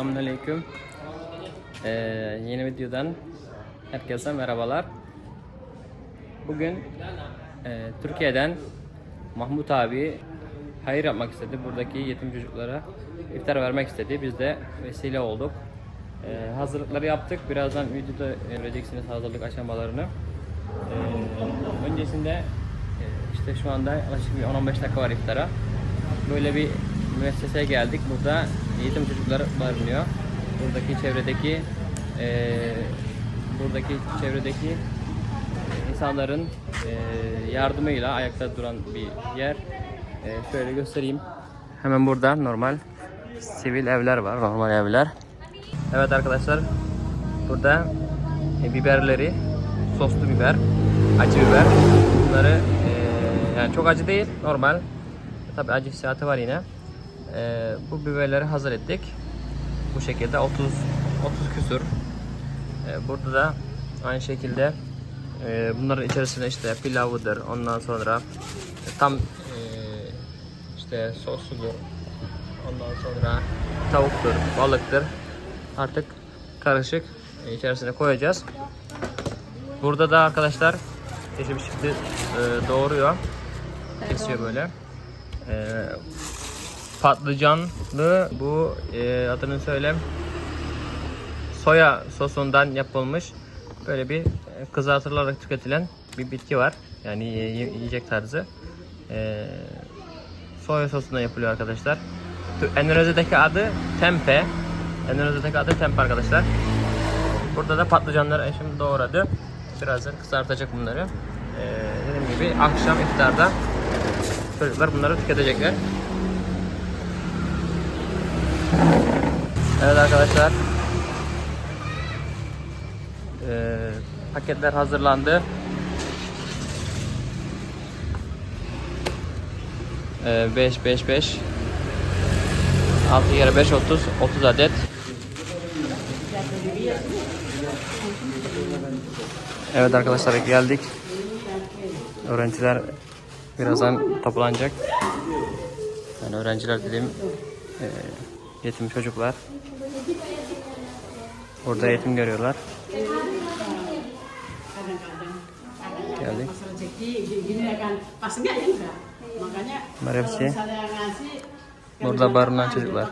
Selamünaleyküm. Ee, yeni videodan herkese merhabalar. Bugün e, Türkiye'den Mahmut abi hayır yapmak istedi. Buradaki yetim çocuklara iftar vermek istedi. Biz de vesile olduk. Ee, hazırlıkları yaptık. Birazdan videoda göreceksiniz hazırlık aşamalarını. Ee, öncesinde e, işte şu anda yaklaşık bir 10-15 dakika var iftara. Böyle bir müesseseye geldik. Burada eğitim çocukları barınıyor. Buradaki çevredeki e, buradaki çevredeki insanların e, yardımıyla ayakta duran bir yer. E, şöyle göstereyim. Hemen burada normal sivil evler var, normal evler. Evet arkadaşlar, burada e, biberleri, soslu biber, acı biber. Bunları e, yani çok acı değil, normal. Tabi acı hissiyatı var yine. E, bu biberleri hazır ettik. Bu şekilde 30 30 küsur. E, burada da aynı şekilde e, bunların içerisinde işte pilavıdır. Ondan sonra tam e, işte sosludur. Ondan sonra tavuktur, balıktır. Artık karışık e, içerisine koyacağız. Burada da arkadaşlar eşim şimdi e, doğuruyor. Kesiyor böyle. E, patlıcanlı bu e, adını söylem soya sosundan yapılmış böyle bir e, kızartılarak tüketilen bir bitki var. Yani ye- yiyecek tarzı. E, soya sosundan yapılıyor arkadaşlar. Endonezya'daki adı tempe. Endonezya'daki adı tempe arkadaşlar. Burada da patlıcanları eşim doğradı. Birazdan kızartacak bunları. Ee, dediğim gibi akşam iftarda çocuklar bunları tüketecekler. Evet arkadaşlar. Ee, paketler hazırlandı. 5 5 5 6 kere 5 30 30 adet. Evet arkadaşlar geldik. Öğrenciler birazdan toplanacak. Yani öğrenciler dediğim e, yetim çocuklar. Burada eğitim görüyorlar. Geldik. ngasih kami Burada barınan çocuklar.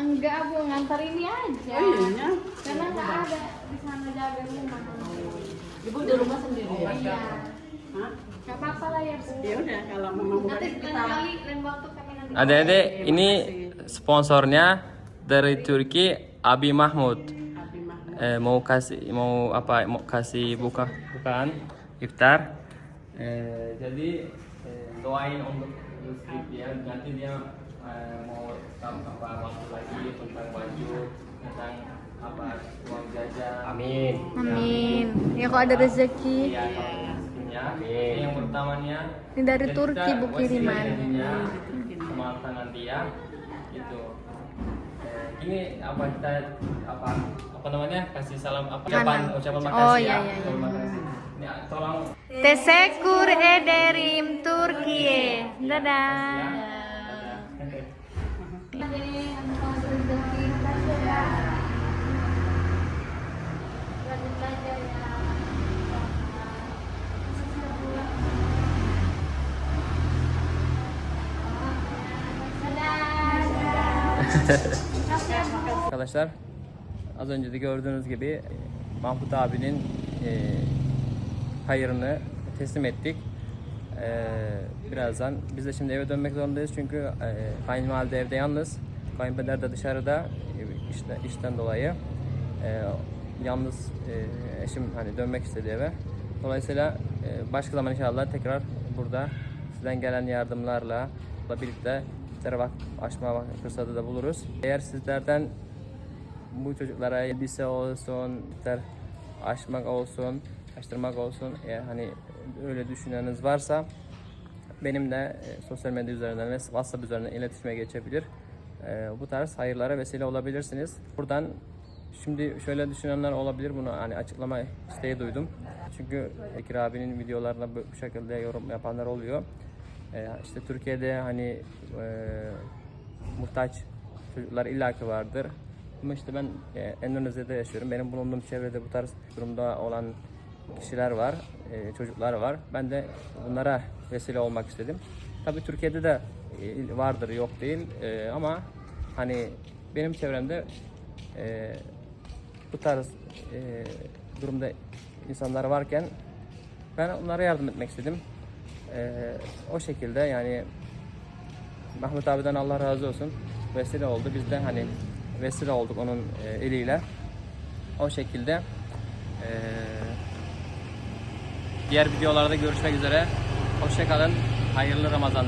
Enggak, Bu, ngantar ini aja. oh iya ya Karena nggak ada di sana jaga rumah. ibu di rumah sendiri ya Iya. Hah? Nggak apa-apa lah ya, Bu. ya udah kalau memang bukan Nanti lain kita kali, lain waktu kami nanti. Adik-adik ini sponsornya dari Turki Abi Mahmud. Abi Mahmud Eh, mau kasih mau apa mau kasih buka bukaan iftar. Eh, jadi eh, doain untuk Lutfi dia nanti dia eh, mau tam- apa waktu lagi tentang baju tentang apa uang jajan. Amin. Amin. Ya kalau ada rezeki. Iya kalau yang pertamanya. Ini dari Turki, Bu, kiriman. Sama dia gitu. Eh, ini apa kita apa apa namanya kasih salam apa ucapan ucapan Oh, makasih iya, ya. iya, iya. Terima kasih. Ini tolong Tesekur ederim Turkiye. Dadah. Arkadaşlar az önce de gördüğünüz gibi e, Mahmut abinin e, hayırını teslim ettik. E, birazdan biz de şimdi eve dönmek zorundayız çünkü e, kayınvalide evde yalnız. Kayınpeder de dışarıda e, işte işten dolayı. E, yalnız e, eşim hani dönmek istedi eve. Dolayısıyla e, başka zaman inşallah tekrar burada sizden gelen yardımlarla birlikte iftara vak- açma vak- fırsatı da buluruz. Eğer sizlerden bu çocuklara elbise olsun, açmak olsun, açtırmak olsun eğer hani öyle düşüneniniz varsa benimle e, sosyal medya üzerinden ve WhatsApp üzerinden iletişime geçebilir. E, bu tarz hayırlara vesile olabilirsiniz. Buradan şimdi şöyle düşünenler olabilir bunu hani açıklama isteği duydum. Çünkü Bekir abinin videolarına bu şekilde yorum yapanlar oluyor. E, işte Türkiye'de hani e, muhtaç çocuklar illaki vardır. Ama işte ben e, Endonezya'da yaşıyorum. Benim bulunduğum çevrede bu tarz durumda olan kişiler var, e, çocuklar var. Ben de bunlara vesile olmak istedim. Tabii Türkiye'de de e, vardır, yok değil. E, ama hani benim çevremde e, bu tarz e, durumda insanlar varken ben onlara yardım etmek istedim. E, o şekilde yani Mahmut abiden Allah razı olsun vesile oldu. Biz de hani vesile olduk onun e, eliyle. O şekilde e, diğer videolarda görüşmek üzere. Hoşçakalın. Hayırlı Ramazanlar.